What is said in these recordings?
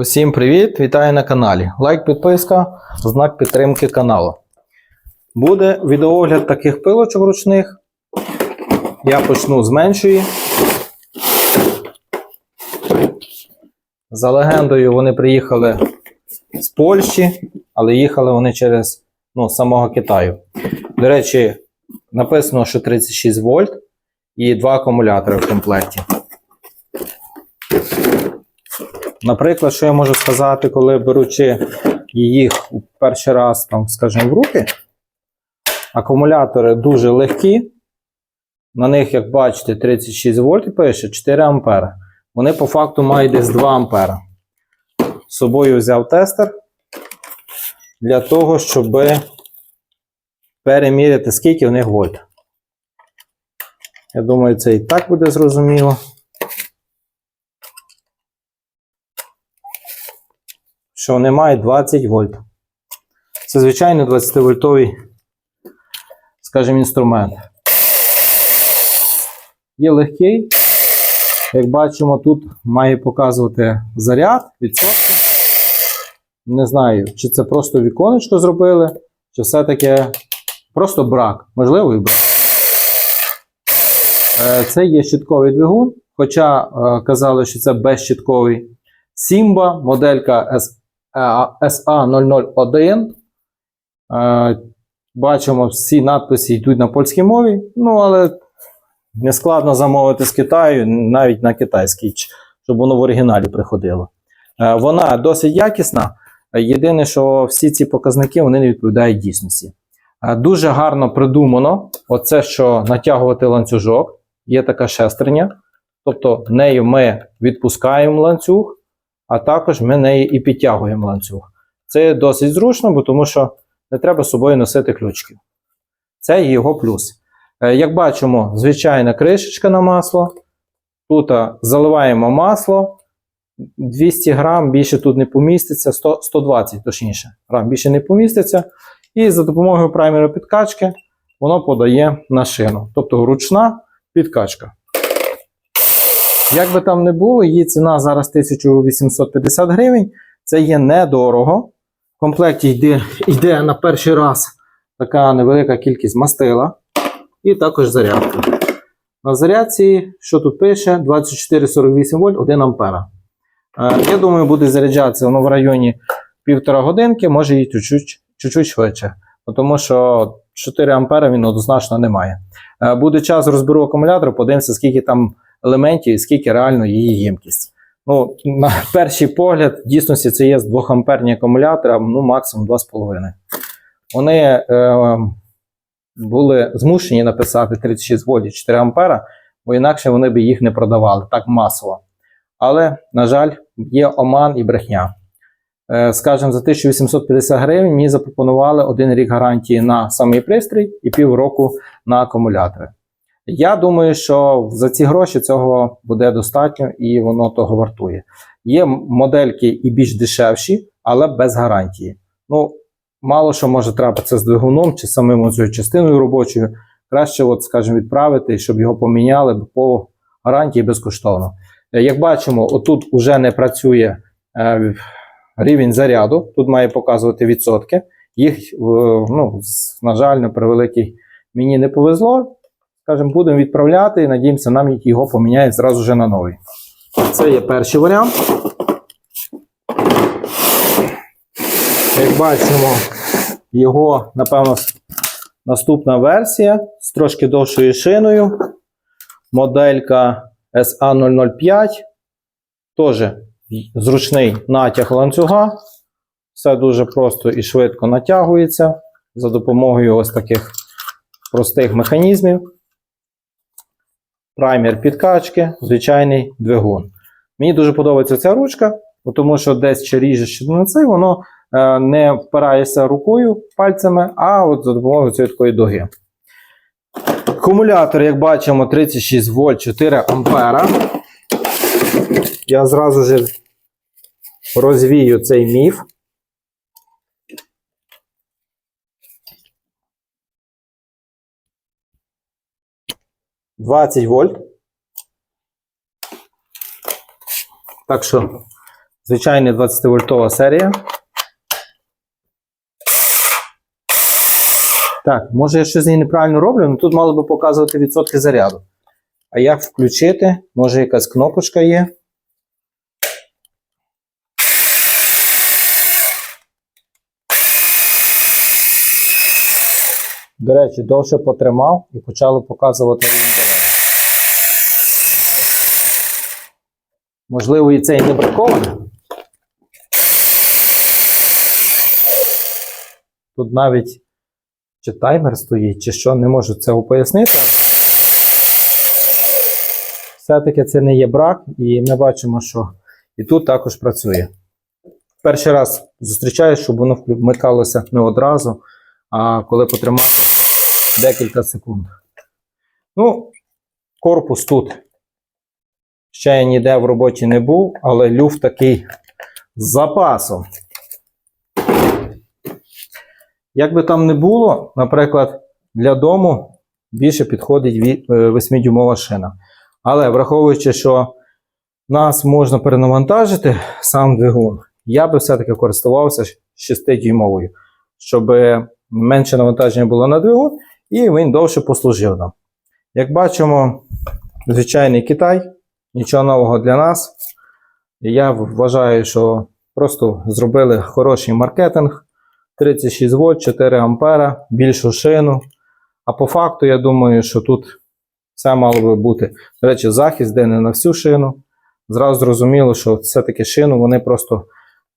Усім привіт! Вітаю на каналі. Лайк, підписка, знак підтримки каналу. Буде відеоогляд таких пилочок ручних. Я почну з меншої. За легендою, вони приїхали з Польщі, але їхали вони через ну, самого Китаю. До речі, написано, що 36 вольт і два акумулятори в комплекті. Наприклад, що я можу сказати, коли беручи їх перший раз, там, скажімо, в руки, акумулятори дуже легкі. На них, як бачите, 36 вольт пише 4 ампера. Вони по факту мають десь 2 ампера. З собою взяв тестер для того, щоб переміряти, скільки в них вольт. Я думаю, це і так буде зрозуміло. Що мають 20 вольт. Це звичайно 20-вольтовий, скажімо, інструмент. Є легкий. Як бачимо, тут має показувати заряд, відсотки. Не знаю, чи це просто віконечко зробили, чи все-таки просто брак. Можливо, і брак. Е, Це є щитковий двигун, хоча е, казали, що це безщитковий. Simba, моделька SA001. Е, Бачимо, всі надписи йдуть на польській мові, ну, але не складно замовити з Китаю, навіть на китайській, щоб воно в оригіналі приходило. Е, Вона досить якісна. Єдине, що всі ці показники вони не відповідають дійсності. Е, Дуже гарно придумано, оце, що натягувати ланцюжок, є така шестерня. Тобто нею ми відпускаємо ланцюг, а також ми неї і підтягуємо ланцюг. Це досить зручно, бо тому що не треба з собою носити ключки. Це його плюс. Е, Як бачимо, звичайна кришечка на масло. Тут заливаємо масло. 200 грам більше тут не поміститься, 100, 120 точніше, грам більше не поміститься. І за допомогою праймера підкачки воно подає на шину. Тобто ручна підкачка. Як би там не було, її ціна зараз 1850 гривень. Це є недорого. В комплекті йде, йде на перший раз така невелика кількість мастила і також зарядка. На зарядці, що тут пише, 2448 вольт 1 ампера. Е, Я думаю, буде заряджатися воно в районі півтора годинки, може і чуть-чуть, швидше. Тому що 4 ампера він однозначно не має. Е, Буде час, розберу акумулятор, подивимося, скільки там елементів і скільки реально її ємкість. Ну, на перший погляд, в дійсності це є з 2 амперні акумулятори, ну максимум 2,5. Вони е, були змушені написати 36 вольт 4 ампера, бо інакше вони б їх не продавали так масово. Але, на жаль, є оман і брехня. Е, скажімо, за 1850 гривень мені запропонували один рік гарантії на самий пристрій і півроку на акумулятори. Я думаю, що за ці гроші цього буде достатньо і воно того вартує. Є модельки і більш дешевші, але без гарантії. Ну, мало що може трапитися з двигуном чи самим цією частиною робочою. Краще, от, скажімо, відправити, щоб його поміняли по гарантії безкоштовно. Е, Як бачимо, отут вже не працює е, рівень заряду, тут має показувати відсотки. Їх, ну, на жаль, на превеликий мені не повезло. Скажімо, будемо відправляти і надіємося, нам його поміняють зразу вже на новий. Це є перший варіант. Як бачимо, його, напевно, наступна версія з трошки довшою шиною. Моделька SA005. Теж зручний натяг ланцюга. Все дуже просто і швидко натягується за допомогою ось таких простих механізмів. Праймер підкачки, звичайний двигун. Мені дуже подобається ця ручка, тому що десь чи ріжеш на це, воно е, не впирається рукою пальцями, а от за допомогою цієї такої дуги. Акумулятор, як бачимо, 36 вольт 4 ампера. Я зразу ж розвію цей міф. Двадцять вольт. Так що Звичайна 20-вольтова серія. Так, може я щось неправильно роблю, але тут мало би показувати відсотки заряду. А як включити? Може якась кнопочка є. До речі, довше потримав і почало показувати рівень заряду. Можливо, і це і не браковане. Тут навіть чи таймер стоїть, чи що, не можу цього пояснити. Все-таки це не є брак, і ми бачимо, що і тут також працює. Перший раз зустрічаю, щоб воно вмикалося не одразу, а коли потримати декілька секунд. Ну, корпус тут. Ще я ніде в роботі не був, але люфт такий з запасом. Як би там не було, наприклад, для дому більше підходить 8-дюймова шина. Але враховуючи, що нас можна перенавантажити сам двигун, я би все-таки користувався 6-дюймовою, щоб менше навантаження було на двигун і він довше послужив нам. Як бачимо, звичайний Китай, нічого нового для нас. Я вважаю, що просто зробили хороший маркетинг. 36 вольт, 4 ампера, більшу шину. А по факту, я думаю, що тут все мало би бути. До речі, захист де не на всю шину. Зразу зрозуміло, що все-таки шину вони просто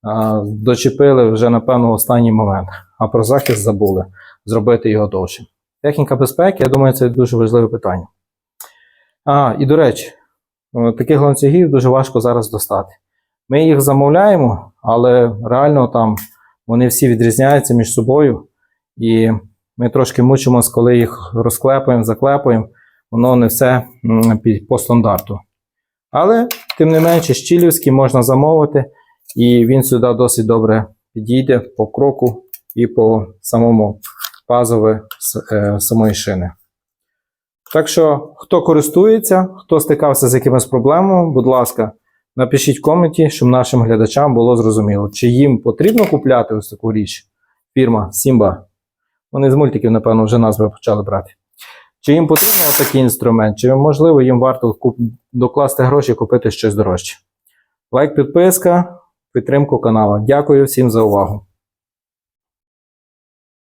а, дочепили вже, напевно, в останній момент. А про захист забули зробити його довше. Техніка безпеки, я думаю, це дуже важливе питання. А, і до речі, таких ланцюгів дуже важко зараз достати. Ми їх замовляємо, але реально там вони всі відрізняються між собою. І ми трошки мучимося, коли їх розклепуємо, заклепуємо, воно не все по стандарту. Але, тим не менше, щілівський можна замовити, і він сюди досить добре підійде по кроку і по самому пазові е, самої шини. Так що, хто користується, хто стикався з якимись проблемами, будь ласка, напишіть в коменті, щоб нашим глядачам було зрозуміло, чи їм потрібно купляти ось таку річ. Фірма Simba. Вони з мультиків, напевно, вже назви почали брати. Чи їм потрібен такий інструмент, чи можливо їм варто докласти гроші купити щось дорожче. Лайк, підписка, підтримку каналу. Дякую всім за увагу.